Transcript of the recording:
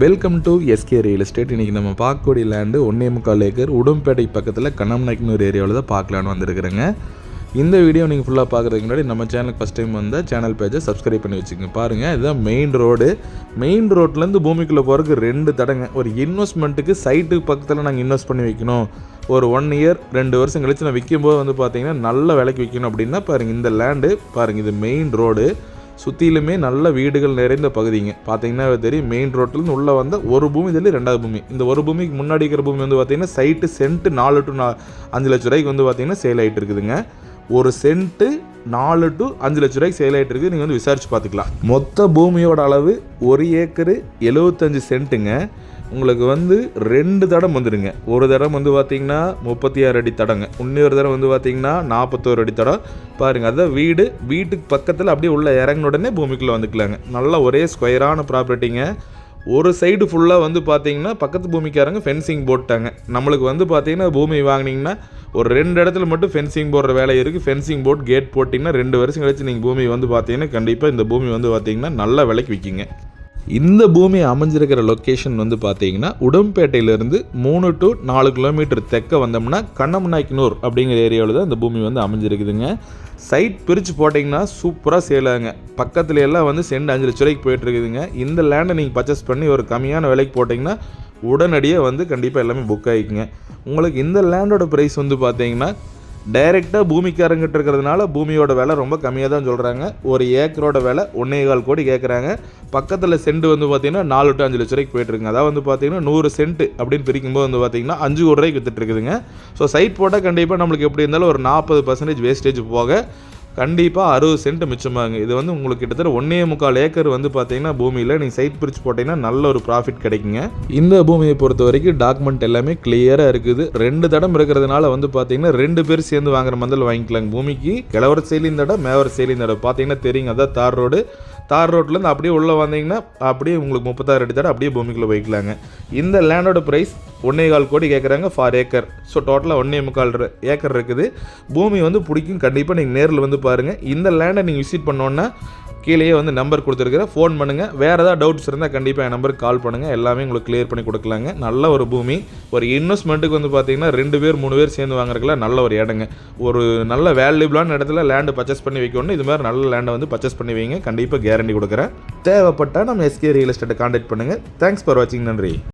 Welcome to SK real estate இன்றைக்கி நம்ம பார்க்கக்கூடிய லேண்டு ஒன்னே முக்கால் ஏக்கர் உடம்பேட்டை பக்கத்தில் கண்ணம்நாய்க்குன்னு ஒரு ஏரியாவில் தான் பார்க்கலான்னு வந்திருக்கிறேங்க. இந்த வீடியோ நீங்கள் ஃபுல்லாக பார்க்குறதுக்கு முன்னாடி நம்ம சேனலுக்கு ஃபஸ்ட் டைம் வந்தால் சேனல் பேஜை சப்ஸ்கிரைப் பண்ணி வச்சுக்கோங்க. பாருங்கள் இதுதான் மெயின் ரோடு மெயின் ரோட்லேருந்து பூமிக்குள்ளே போகிறதுக்கு ரெண்டு தடங்க. ஒரு இன்வெஸ்ட்மெண்ட்டுக்கு சைட்டுக்கு பக்கத்தில் நாங்கள் இன்வெஸ்ட் பண்ணி வைக்கணும். ஒரு ஒன் இயர் ரெண்டு வருஷம் கழிச்சு நான் விற்கும்போது வந்து பார்த்தீங்கன்னா நல்ல விலைக்கு விற்கணும் அப்படின்னா பாருங்கள் இந்த லேண்டு பாருங்கள் இது மெயின் ரோடு சுற்றிலுமே நல்ல வீடுகள் நிறைந்த பகுதிங்க. பார்த்தீங்கன்னா தெரியும் மெயின் ரோட்லேருந்து உள்ளே வந்த ஒரு பூமி தள்ளி ரெண்டாவது பூமி. இந்த ஒரு பூமிக்கு முன்னாடி இருக்கிற பூமி வந்து பார்த்தீங்கன்னா சைட்டு சென்ட்டு நாலு டு நா அஞ்சு லட்ச ரூபாய்க்கு வந்து பார்த்தீங்கன்னா சேல் ஆகிட்டு இருக்குதுங்க. ஒரு சென்ட்டு நாலு டு அஞ்சு லட்ச ரூபாய்க்கு சேல் ஆகிட்டு இருக்குது நீங்கள் வந்து விசாரிச்சு பார்த்துக்கலாம். மொத்த பூமியோட அளவு ஒரு ஏக்கரு எழுபத்தஞ்சு சென்ட்டுங்க. உங்களுக்கு வந்து ரெண்டு தடம் வந்துடுங்க ஒரு தடம் வந்து பார்த்தீங்கன்னா முப்பத்தி ஆறு அடி தடங்க. இன்னொரு தடம் வந்து பார்த்தீங்கன்னா நாற்பத்தோரு அடி தடம். பாருங்கள் அதான் வீடு வீட்டுக்கு பக்கத்தில் அப்படியே உள்ள இறங்கின உடனே பூமிக்குள்ளே வந்துக்கலாங்க. நல்ல ஒரே ஸ்கொயரான ப்ராப்பர்ட்டிங்க ஒரு சைடு ஃபுல்லாக வந்து பார்த்தீங்கன்னா பக்கத்து பூமிக்காரங்க ஃபென்சிங் போட்டாங்க நம்மளுக்கு வந்து பார்த்தீங்கன்னா பூமி வாங்கினீங்கன்னா ஒரு ரெண்டு இடத்துல மட்டும் ஃபென்சிங் போடுற வேலை இருக்குது ஃபென்சிங் போட் கேட் போட்டிங்கன்னா ரெண்டு வருஷம் கழிச்சு நீங்கள் பூமி வந்து பார்த்தீங்கன்னா கண்டிப்பாக இந்த பூமி வந்து பார்த்தீங்கன்னா நல்ல விலைக்கு விற்கிங்க. இந்த பூமி அமைஞ்சிருக்கிற லொக்கேஷன் வந்து பார்த்தீங்கன்னா உடம்பேட்டையிலேருந்து மூணு டு நாலு கிலோமீட்டர் தெற்க வந்தோம்னா கண்ணம்நாய்க்கனூர் அப்படிங்கிற ஏரியாவில் தான் இந்த பூமி வந்து அமைஞ்சிருக்குதுங்க. சைட் பிரித்து போட்டிங்கன்னா சூப்பராக சேல் ஆகுங்க. பக்கத்துல எல்லாம் வந்து சென்ட் அஞ்சு லட்ச ரூபாய்க்கு போயிட்டுருக்குதுங்க இந்த லேண்டை நீங்கள் பர்ச்சேஸ் பண்ணி ஒரு கம்மியான விலைக்கு போட்டிங்கன்னா உடனடியாக வந்து கண்டிப்பாக எல்லாமே புக் ஆகிக்குங்க உங்களுக்கு இந்த லேண்டோட ப்ரைஸ் வந்து பார்த்தீங்கன்னா டைரெக்டாக பூமிக்காரங்கிட்ட இருக்கிறதுனால பூமியோட விலை ரொம்ப கம்மியாக தான் சொல்கிறாங்க ஒரு ஏக்கரோட விலை ஒன்றே கால் கோடி கேட்குறாங்க பக்கத்தில் சென்ட் வந்து பார்த்தீங்கன்னா நாலு டு அஞ்சு லட்ச ரூபாய்க்கு போயிட்டுருங்க அதாவது வந்து பார்த்தீங்கன்னா நூறு சென்ட் அப்படின்னு பிரிக்கும்போது வந்து பார்த்தீங்கன்னா அஞ்சு கோடி ரூபாய்க்கு வித்துட்டு இருக்குதுங்க ஸோ சைட் போட்டால் கண்டிப்பாக நம்மளுக்கு எப்படி இருந்தாலும் ஒரு நாற்பது பர்சன்டேஜ் வேஸ்டேஜ் போக கண்டிப்பாக அறுபது சென்ட் மிச்சமாகுங்க. இது வந்து உங்களுக்கு கிட்டத்தட்ட ஒன்றே முக்கால் ஏக்கர் வந்து பார்த்தீங்கன்னா பூமியில் நீங்கள் சைட் பிரித்து போட்டிங்கன்னா நல்ல ஒரு ப்ராஃபிட் கிடைக்குங்க. இந்த பூமியை பொறுத்த வரைக்கும் டாக்குமெண்ட் எல்லாமே கிளியராக இருக்குது. ரெண்டு தடம் இருக்கிறதுனால வந்து பார்த்தீங்கன்னா ரெண்டு பேர் சேர்ந்து வாங்குற மந்தல் வாங்கிக்கலாங்க. பூமிக்கு கிழவர செயலின் தடம் மேவர செயலின் தடம் பார்த்தீங்கன்னா தெரியுங்க அதான் தார் ரோடு. தார் ரோட்லேருந்து அப்படியே உள்ளே வந்தீங்கன்னா அப்படியே உங்களுக்கு முப்பத்தாறு அடி தடம் அப்படியே பூமிக்குள்ளே போய்க்கலாங்க. இந்த லேண்டோட ப்ரைஸ் ஒன்றே கால் கோடி கேட்குறாங்க ஃபார் ஏக்கர் ஸோ டோட்டலாக ஒன்றே முக்கால் ஏக்கர் இருக்குது. பூமி வந்து பிடிக்கும். கண்டிப்பாக நீங்கள் நேரில் வந்து பாருங்கள் இந்த லேண்டை நீங்கள் விசிட் பண்ணோன்னா கீழேயே வந்து நம்பர் கொடுத்துருக்குறேன் ஃபோன் பண்ணுங்கள் வேறு ஏதாவது டவுட்ஸ் இருந்தால் கண்டிப்பாக என் நம்பருக்கு கால் பண்ணுங்கள் எல்லாமே உங்களுக்கு கிளியர் பண்ணி கொடுக்கலாங்க. நல்ல ஒரு பூமி. ஒரு இன்வெஸ்ட்மெண்ட்டுக்கு வந்து பார்த்தீங்கன்னா ரெண்டு பேர் மூணு பேர் சேர்ந்து வாங்குறதுல நல்ல ஒரு இடங்க. ஒரு நல்ல வேல்யூபிளான இடத்துல லேண்டு பர்ச்சேஸ் பண்ணி வைக்கணும் இது மாதிரி நல்ல லேண்டை வந்து பர்ச்சேஸ் பண்ணி வைங்க. கண்டிப்பாக கேரண்டி கொடுக்குறேன். தேவைப்பட்டால் நம்ம எஸ்கே ரியல் எஸ்டேட்டை காண்டாக்ட் பண்ணுங்கள் தேங்க்ஸ் ஃபார் வாட்சிங் நன்றி.